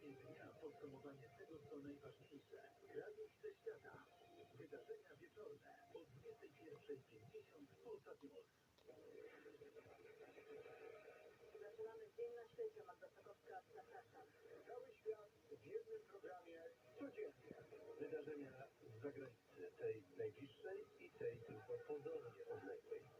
koniec dnia podsumowanie tego, co najważniejsze. Radość ze świata. Wydarzenia wieczorne o 21.50 w Polsat News. Zaczynamy Dzień na świecie. Magda Sokowska, zapraszam. Cały świat w jednym programie codziennie. Wydarzenia z zagranicy, tej najbliższej i tej tylko pozornie odległej.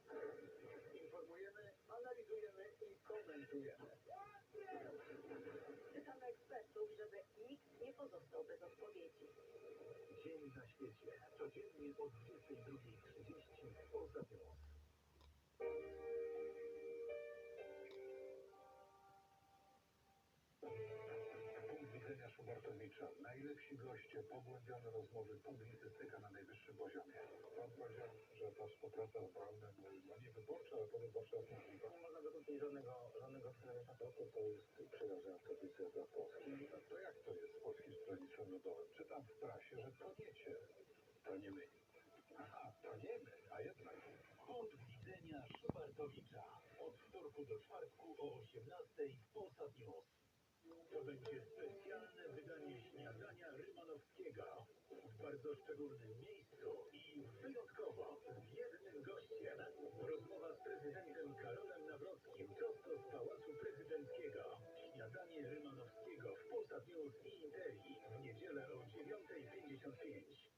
Nikt nie pozostał bez odpowiedzi. Dzień na świecie. Codziennie o 22.30 w Polsat News. Punkt widzenia Szubartowicza. Najlepsi goście, pogłębione rozmowy, publicystyka na najwyższym poziomie. Pan powiedział, że ta współpraca Braunem no nie wyborcza, ale powyborcza jest możliwa. Nie można dokąd żadnego, żadnego scenariusza, to, to, jest przywiązane w tablicy dla Polski. No to jak to jest z Polskim Stronnictwem W prasie, że toniecie. To nie my. Aha, toniemy, a jednak. Punkt widzenia Szubartowicza. Od wtorku do czwartku o 18.00 w Polsat. To będzie specjalne wydanie śniadania Rymanowskiego. W bardzo szczególnym miejscu i wyjątkowo page.